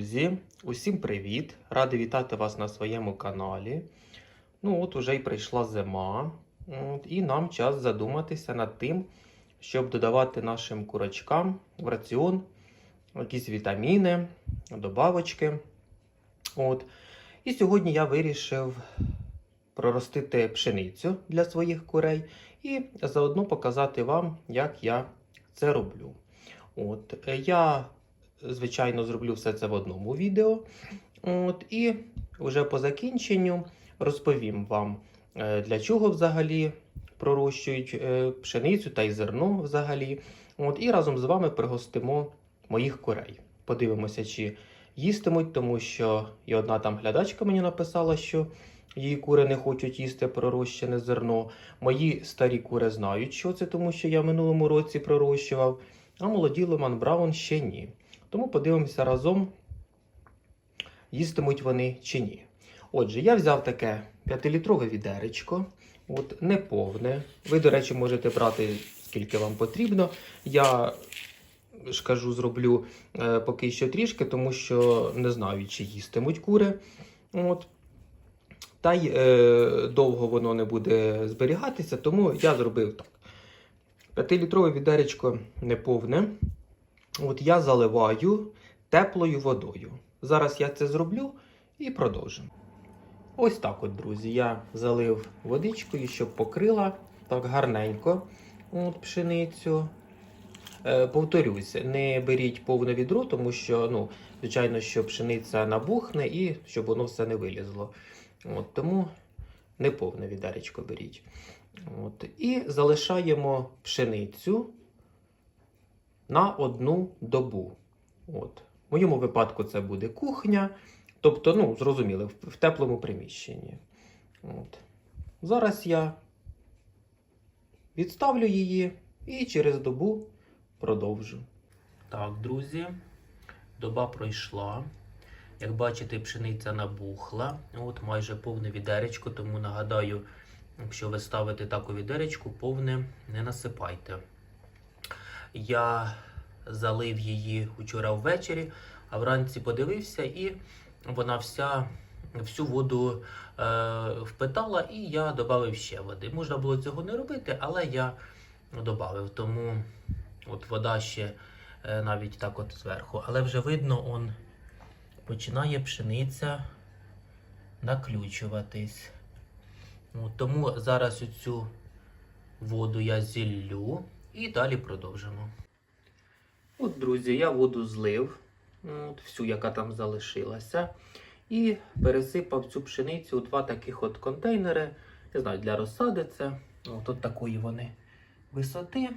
друзі! Усім привіт! Радий вітати вас на своєму каналі. Ну от уже й прийшла зима, і нам час задуматися над тим, щоб додавати нашим курочкам в раціон якісь вітаміни, добавочки. От. І сьогодні я вирішив проростити пшеницю для своїх курей і заодно показати вам, як я це роблю. От, е, я звичайно, зроблю все це в одному відео. От, і вже по закінченню розповім вам, е, для чого взагалі пророщують е, пшеницю та й зерно взагалі. От, і разом з вами пригостимо моїх курей. Подивимося, чи їстимуть, тому що і одна там глядачка мені написала, що її кури не хочуть їсти пророщене зерно. Мої старі кури знають, що це, тому що я в минулому році пророщував, а молоді Леман Браун ще ні. Тому подивимося разом, їстимуть вони чи ні. Отже, я взяв таке 5-літрове відеречко, от неповне. Ви, до речі, можете брати скільки вам потрібно. Я ж кажу, зроблю е, поки що трішки, тому що не знаю, чи їстимуть кури. От. Та й е, довго воно не буде зберігатися, тому я зробив так. 5-літрове відеречко неповне. От я заливаю теплою водою. Зараз я це зроблю і продовжимо. Ось так от, друзі, я залив водичкою, щоб покрила так гарненько от, пшеницю. Е, повторюсь, не беріть повне відро, тому що, ну, звичайно, що пшениця набухне і щоб воно все не вилізло. От, тому не повне відеречко беріть. От, і залишаємо пшеницю на одну добу. От. В моєму випадку це буде кухня. Тобто, ну, зрозуміло, в, в теплому приміщенні. От. Зараз я відставлю її і через добу продовжу. Так, друзі, доба пройшла. Як бачите, пшениця набухла. От майже повне відеречко, тому нагадаю, якщо ви ставите таку відеречку, повне не насипайте. Я залив її вчора ввечері, а вранці подивився, і вона вся всю воду е, впитала, і я додав ще води. Можна було цього не робити, але я додав. Тому от вода ще е, навіть так от зверху. Але вже видно, он починає пшениця наключуватись. От, тому зараз цю воду я зіллю і далі продовжимо. От, друзі, я воду злив, от, всю, яка там залишилася. І пересипав цю пшеницю у два таких от контейнери. Не знаю, для розсади це. От, от такої вони висоти.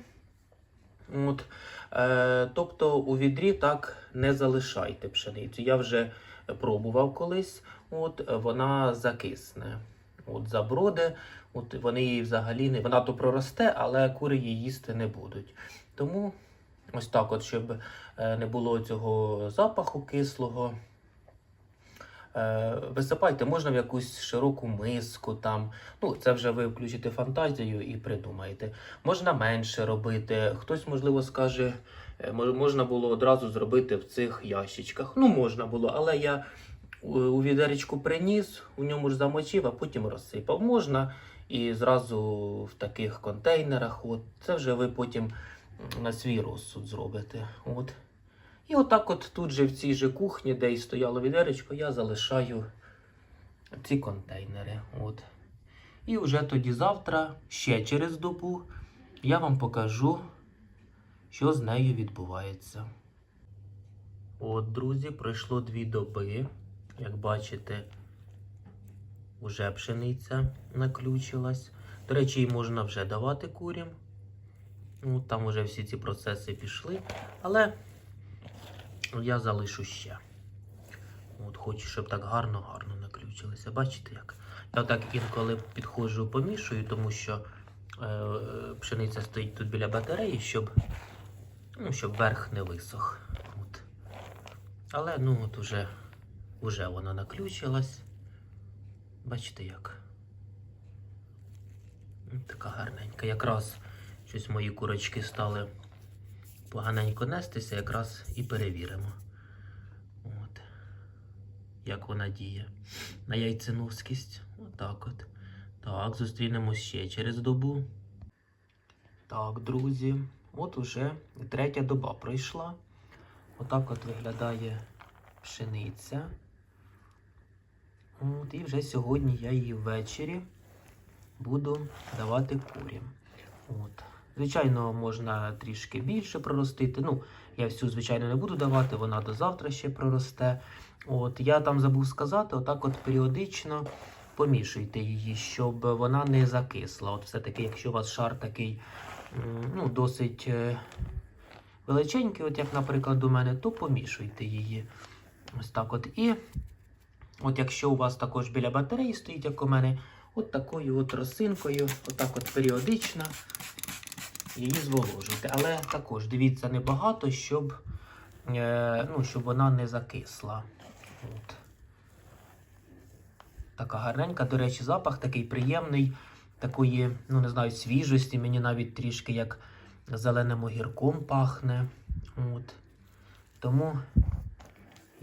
От, е, тобто у відрі так не залишайте пшеницю. Я вже пробував колись, от, вона закисне. От заброди, от вони її взагалі не. Вона то проросте, але кури її їсти не будуть. Тому ось так, от, щоб е, не було цього запаху кислого. Е, Висипайте, можна в якусь широку миску там. Ну, це вже ви включите фантазію і придумаєте. Можна менше робити. Хтось, можливо, скаже, е, можна було одразу зробити в цих ящичках. Ну, можна було, але я у- відеречку приніс, у ньому ж замочив, а потім розсипав. Можна і зразу в таких контейнерах. От. Це вже ви потім на свій розсуд зробите. От. І отак от тут же в цій же кухні, де і стояло відеречко, я залишаю ці контейнери. От. І вже тоді завтра, ще через добу, я вам покажу, що з нею відбувається. От, друзі, пройшло дві доби. Як бачите, вже пшениця наключилась. До речі, її можна вже давати курям. Ну, там вже всі ці процеси пішли. Але я залишу ще. От Хочу, щоб так гарно-гарно наключилося. Бачите як? Я так інколи підходжу, помішую, тому що е, пшениця стоїть тут біля батареї, щоб, ну, щоб верх не висох. От. Але ну от уже, уже вона наключилась. Бачите як? Така гарненька. Якраз щось мої курочки стали поганенько нестися, якраз і перевіримо. От. як вона діє. На яйценоскість. Отак от. Так, зустрінемось ще через добу. Так, друзі, от уже третя доба пройшла. Отак от виглядає пшениця. От, і вже сьогодні я її ввечері буду давати курям. От. Звичайно, можна трішки більше проростити. Ну, я всю, звичайно, не буду давати, вона до завтра ще проросте. От, я там забув сказати, отак от періодично помішуйте її, щоб вона не закисла. От все-таки, якщо у вас шар такий ну, досить е, величенький, от як, наприклад, у мене, то помішуйте її. Ось так от. І от якщо у вас також біля батареї стоїть, як у мене, от такою от росинкою, отак от періодично її зволожуйте. Але також дивіться небагато, щоб, е, ну, щоб вона не закисла. От. Така гарненька, до речі, запах такий приємний, такої, ну не знаю, свіжості. Мені навіть трішки як зеленим огірком пахне. От. Тому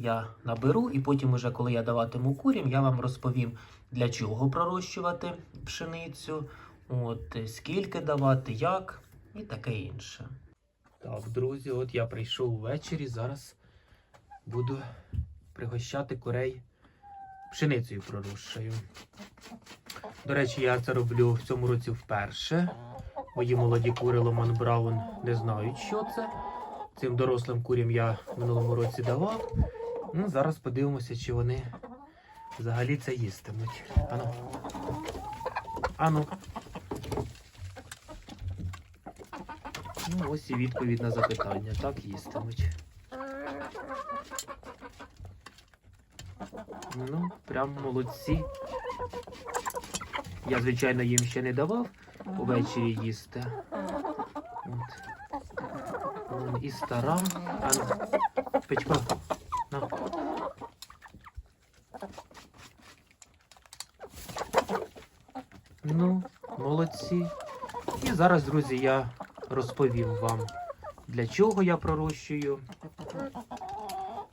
я наберу, і потім, уже, коли я даватиму курям, я вам розповім, для чого пророщувати пшеницю, от, скільки давати, як і таке інше. Так, друзі, от я прийшов ввечері. Зараз буду пригощати курей пшеницею пророщую. До речі, я це роблю в цьому році вперше. Мої молоді кури Ломан Браун не знають, що це. Цим дорослим курям я в минулому році давав. Ну, зараз подивимося, чи вони взагалі це їстимуть. Ану. Ану. Ну, ось і відповідь на запитання. Так їстимуть. Ну, прям молодці. Я, звичайно, їм ще не давав увечері їсти. От. І стара. А ну, Петько, на. Ну, молодці. І зараз, друзі, я розповім вам, для чого я пророщую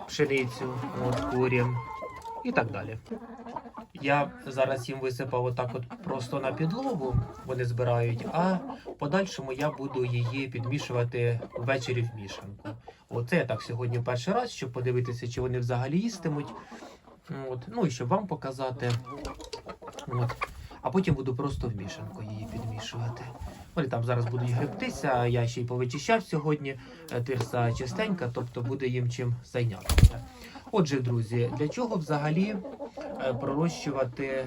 пшеницю, от курям і так далі. Я зараз їм висипав отак от просто на підлогу, вони збирають, а подальшому я буду її підмішувати ввечері в мішанку. Оце я так сьогодні перший раз, щоб подивитися, чи вони взагалі їстимуть. От. Ну і щоб вам показати. От. А потім буду просто в мішанку її підмішувати. Вони там зараз будуть гребтися, я ще й повичищав сьогодні е, тирса частенька, тобто буде їм чим зайнятися. Отже, друзі, для чого взагалі е, пророщувати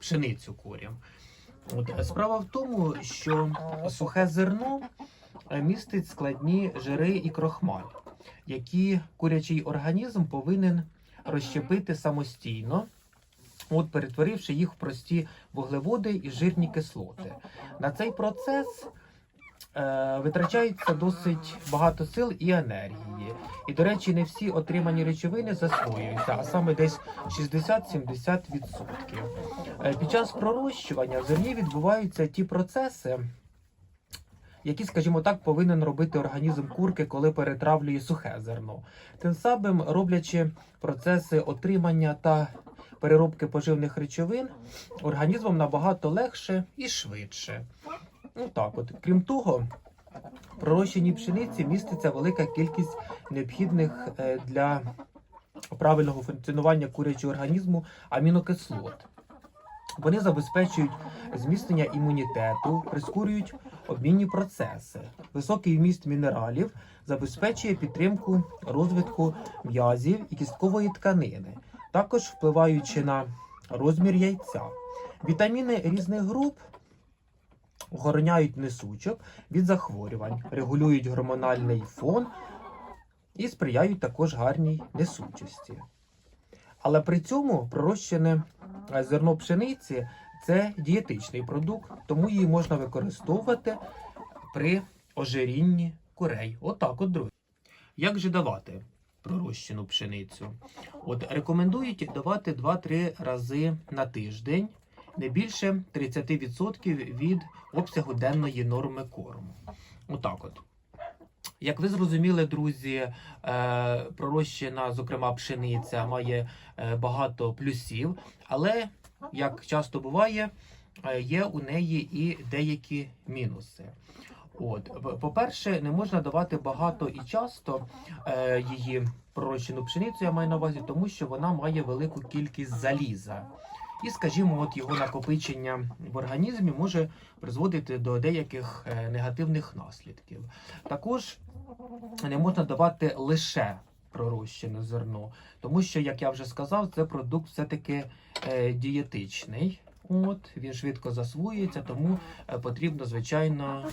пшеницю курям? От, справа в тому, що сухе зерно е, містить складні жири і крохмаль, які курячий організм повинен розщепити самостійно, от перетворивши їх в прості вуглеводи і жирні кислоти. На цей процес е, витрачається досить багато сил і енергії. І, до речі, не всі отримані речовини засвоюються, а саме десь 60-70%. Е, Під час пророщування в землі відбуваються ті процеси, які, скажімо так, повинен робити організм курки, коли перетравлює сухе зерно. Тим самим роблячи процеси отримання та переробки поживних речовин організмом набагато легше і швидше. Ну так, от крім того, в пророщеній пшениці міститься велика кількість необхідних е, для правильного функціонування курячого організму амінокислот. Вони забезпечують зміцнення імунітету, прискорюють обмінні процеси. Високий вміст мінералів забезпечує підтримку розвитку м'язів і кісткової тканини, також впливаючи на розмір яйця. Вітаміни різних груп охороняють несучок від захворювань, регулюють гормональний фон і сприяють також гарній несучості. Але при цьому пророщене зерно пшениці це дієтичний продукт, тому її можна використовувати при ожирінні курей. Отак, от, друзі. Як же давати пророщену пшеницю? От рекомендують давати 2-3 рази на тиждень, не більше 30% від обсягу денної норми корму. Отак от. Як ви зрозуміли, друзі, е, пророщена, зокрема, пшениця має е, багато плюсів, але, як часто буває, е, є у неї і деякі мінуси. От, по-перше, не можна давати багато і часто е, її пророщену пшеницю, я маю на увазі, тому що вона має велику кількість заліза. І, скажімо, от його накопичення в організмі може призводити до деяких е, негативних наслідків. Також не можна давати лише пророщене зерно, тому що, як я вже сказав, це продукт все-таки е, дієтичний. От, він швидко засвоюється, тому е, потрібно, звичайно,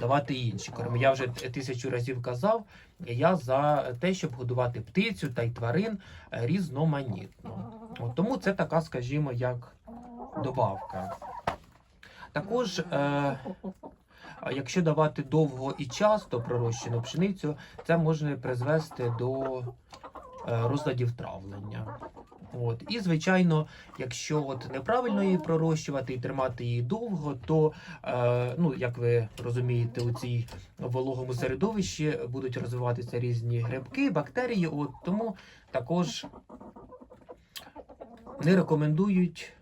давати інші корми. Я вже тисячу разів казав, я за те, щоб годувати птицю та й тварин е, різноманітно. От, тому це така, скажімо, як добавка. Також, е, якщо давати довго і часто пророщену пшеницю, це може призвести до е, розладів травлення. От. І, звичайно, якщо от неправильно її пророщувати і тримати її довго, то, е, ну, як ви розумієте, у цій вологому середовищі будуть розвиватися різні грибки, бактерії. От, тому також не рекомендують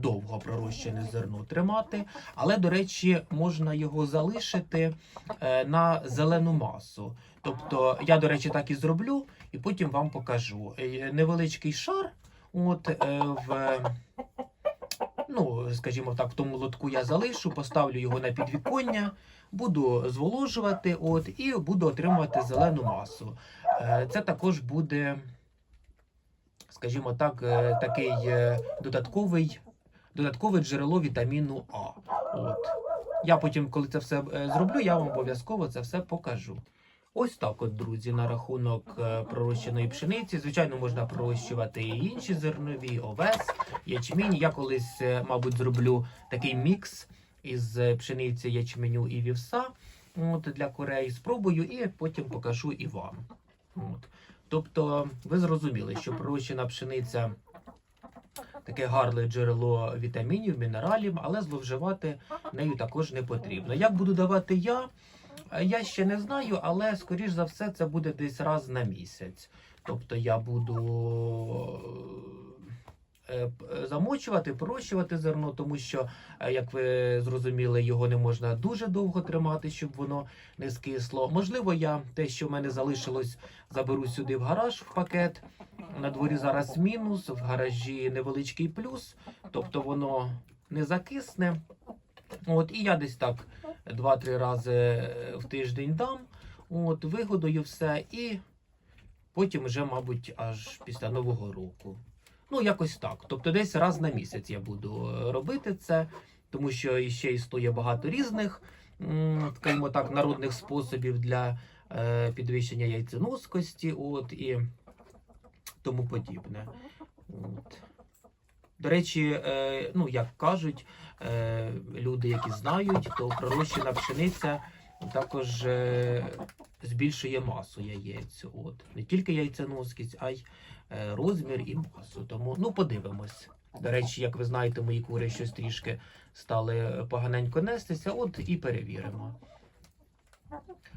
довго пророщене зерно тримати, але, до речі, можна його залишити е, на зелену масу. Тобто, я, до речі, так і зроблю, і потім вам покажу. Е, Невеличкий шар, от е, в. Ну, скажімо так, в тому лотку я залишу, поставлю його на підвіконня, буду зволожувати, от, і буду отримувати зелену масу. Е, Це також буде, скажімо так, е, такий е, додатковий, додаткове джерело вітаміну А. От. Я потім, коли це все е, зроблю, я вам обов'язково це все покажу. Ось так, от, друзі, на рахунок е, пророщеної пшениці. Звичайно, можна пророщувати і інші зернові, овес, ячмінь. Я колись, е, мабуть, зроблю такий мікс із пшениці, ячменю і вівса от, для курей. Спробую і потім покажу і вам. От. Тобто, ви зрозуміли, що пророщена пшениця таке гарне джерело вітамінів, мінералів, але зловживати нею також не потрібно. Як буду давати я? Я ще не знаю, але скоріш за все це буде десь раз на місяць. Тобто я буду замочувати, пророщувати зерно, тому що, е, як ви зрозуміли, його не можна дуже довго тримати, щоб воно не скисло. Можливо, я те, що в мене залишилось, заберу сюди в гараж в пакет. На дворі зараз мінус, в гаражі невеличкий плюс, тобто воно не закисне. От, і я десь так два-три рази е, в тиждень дам, от, вигодую все, і потім вже, мабуть, аж після Нового року. Ну, якось так. Тобто десь раз на місяць я буду е, робити це, тому що іще існує багато різних, скажімо так, народних способів для е, підвищення яйценоскості, от, і тому подібне. От. До речі, е, ну як кажуть, люди, які знають, то пророщена пшениця також е, збільшує масу яєць. От. Не тільки яйценоскість, а й е, розмір і масу. Тому ну подивимось. До речі, як ви знаєте, мої кури щось трішки стали поганенько нестися, от і перевіримо.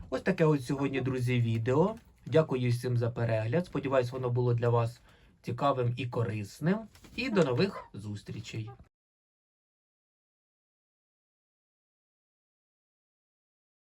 Ось таке от сьогодні, друзі, відео. Дякую всім за перегляд. Сподіваюсь, воно було для вас цікавим і корисним. І до нових зустрічей!